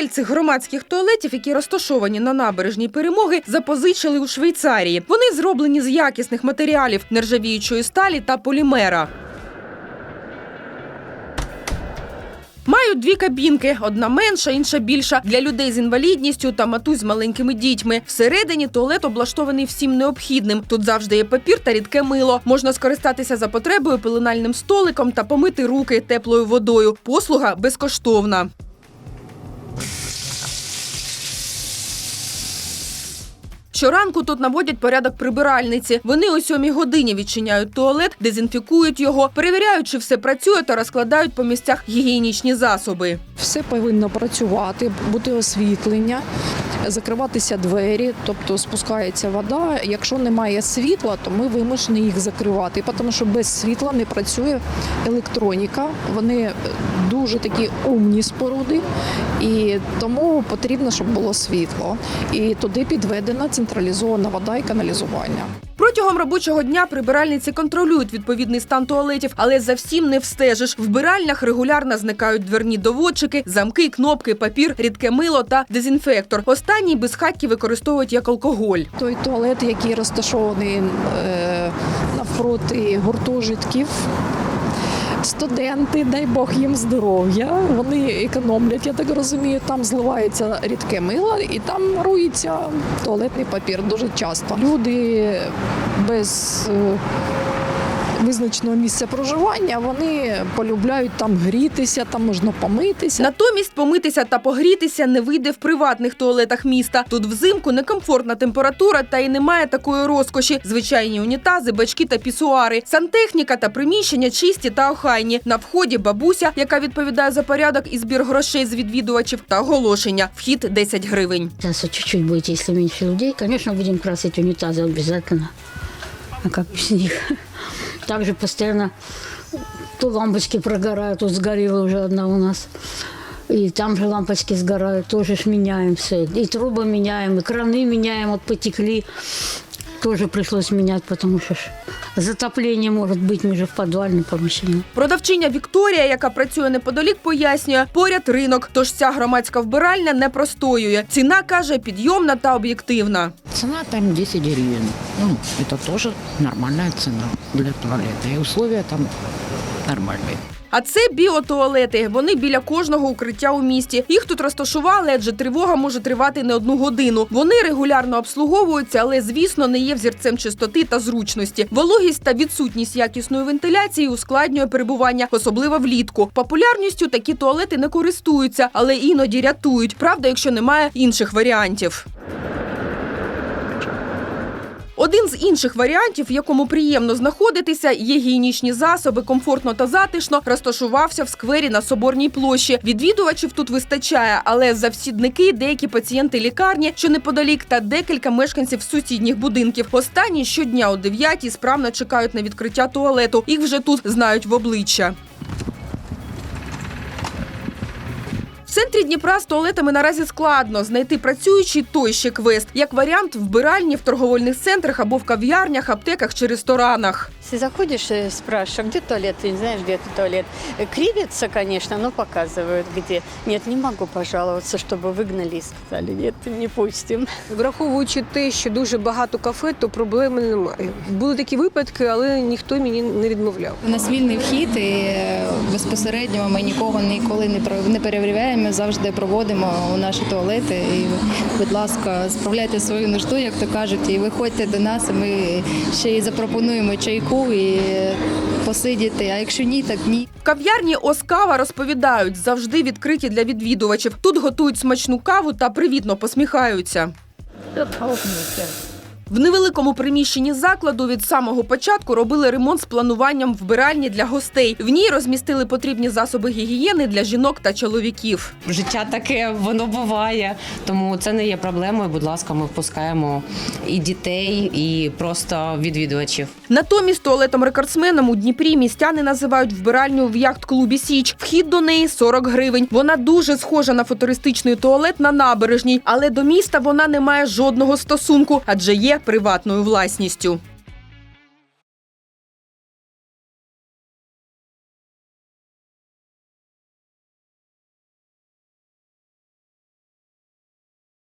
Модель цих громадських туалетів, які розташовані на набережній перемоги, запозичили у Швейцарії. Вони зроблені з якісних матеріалів нержавіючої сталі та полімера. Мають дві кабінки: одна менша, інша більша для людей з інвалідністю та матусь з маленькими дітьми. Всередині туалет облаштований всім необхідним. Тут завжди є папір та рідке мило. Можна скористатися за потребою пеленальним столиком та помити руки теплою водою. Послуга безкоштовна. Щоранку тут наводять порядок прибиральниці. Вони о сьомій годині відчиняють туалет, дезінфікують його, перевіряють, чи все працює та розкладають по місцях гігієнічні засоби. Все повинно працювати, бути освітлення, закриватися двері, тобто спускається вода. Якщо немає світла, то ми вимушені їх закривати, тому що без світла не працює електроніка. Вони дуже такі умні споруди, і тому потрібно, щоб було світло. І туди підведена централізована вода і каналізування. Протягом робочого дня прибиральниці контролюють відповідний стан туалетів, але за всім не встежиш. В вбиральнях регулярно зникають дверні доводчики, замки, кнопки, папір, рідке мило та дезінфектор. Останній безхатьки використовують як алкоголь. Той туалет, який розташований е, навпроти гуртожитків. Студенти, дай Бог їм здоров'я. Вони економлять, я так розумію. Там зливається рідке мило і там рується туалетний папір дуже часто. Люди без е, визначеного місця проживання вони полюбляють там грітися, там можна помитися. Натомість помитися та погрітися не вийде в приватних туалетах міста. Тут взимку некомфортна температура та й немає такої розкоші. Звичайні унітази, бачки та пісуари. Сантехніка та приміщення чисті та охайні. На вході бабуся, яка відповідає за порядок і збір грошей з відвідувачів, та оголошення. Вхід 10 гривень. Вот чуть-чуть будет, если меньше людей, конечно, будем красить унитазы обязательно. А как без них? Также постоянно то лампочки прогорают, тут сгорела уже одна у нас. И там же лампочки сгорают, тоже ж меняем все. И трубы меняем, и краны меняем, вот потекли. Тоже пришлось менять, потому что ж затопление может быть, мы же в подвальном помещении. Продавчиня Вікторія, яка працює неподалік, пояснює, поряд ринок, тож ця громадська вбиральня не простоює. Ціна каже підйомна та об'єктивна. Цена там 10 гривен. Ну, это тоже нормальная цена для туалета. И условия там нормальные. А це біотуалети. Вони біля кожного укриття у місті. Їх тут розташували, адже тривога може тривати не одну годину. Вони регулярно обслуговуються, але звісно не є взірцем чистоти та зручності. Вологість та відсутність якісної вентиляції ускладнює перебування, особливо влітку. Популярністю такі туалети не користуються, але іноді рятують. Правда, якщо немає інших варіантів. Один з інших варіантів, в якому приємно знаходитися, є гігієнічні засоби, комфортно та затишно, розташувався в сквері на соборній площі. Відвідувачів тут вистачає, але завсідники, деякі пацієнти лікарні, що неподалік, та декілька мешканців сусідніх будинків. Останні щодня о 9 справно чекають на відкриття туалету. Їх вже тут знають в обличчя. центрі Дніпра з туалетами наразі складно знайти працюючий той ще квест, як варіант вбиральні в торговельних центрах або в кав'ярнях, аптеках чи ресторанах. Если заходишь и спрашиваешь, а где туалет, ты не знаешь, где это туалет. Э, Кривится, конечно, но показывают, где. Нет, не могу пожаловаться, чтобы выгнали и сказали, нет, не пустим. Враховуючи те, що дуже багато кафе, то проблеми немає. Були такі випадки, але ніхто мені не відмовляв. У нас вільний вхід і е, безпосередньо ми нікого ніколи не про- не перевіряємо, завжди проводимо у наші туалети. І, будь ласка, справляйте свою нужду, як то кажуть, і виходьте до нас. і Ми ще й запропонуємо чайку і посидіти. А якщо ні, так ні. В кав'ярні Оскава розповідають, завжди відкриті для відвідувачів. Тут готують смачну каву та привітно посміхаються. В невеликому приміщенні закладу від самого початку робили ремонт з плануванням вбиральні для гостей. В ній розмістили потрібні засоби гігієни для жінок та чоловіків. Життя таке, воно буває, тому це не є проблемою. Будь ласка, ми впускаємо і дітей, і просто відвідувачів. Натомість туалетом рекордсменом у Дніпрі містяни називають вбиральню в яхт-клубі Січ. Вхід до неї 40 гривень. Вона дуже схожа на футуристичний туалет на набережній, але до міста вона не має жодного стосунку, адже є приватною власністю.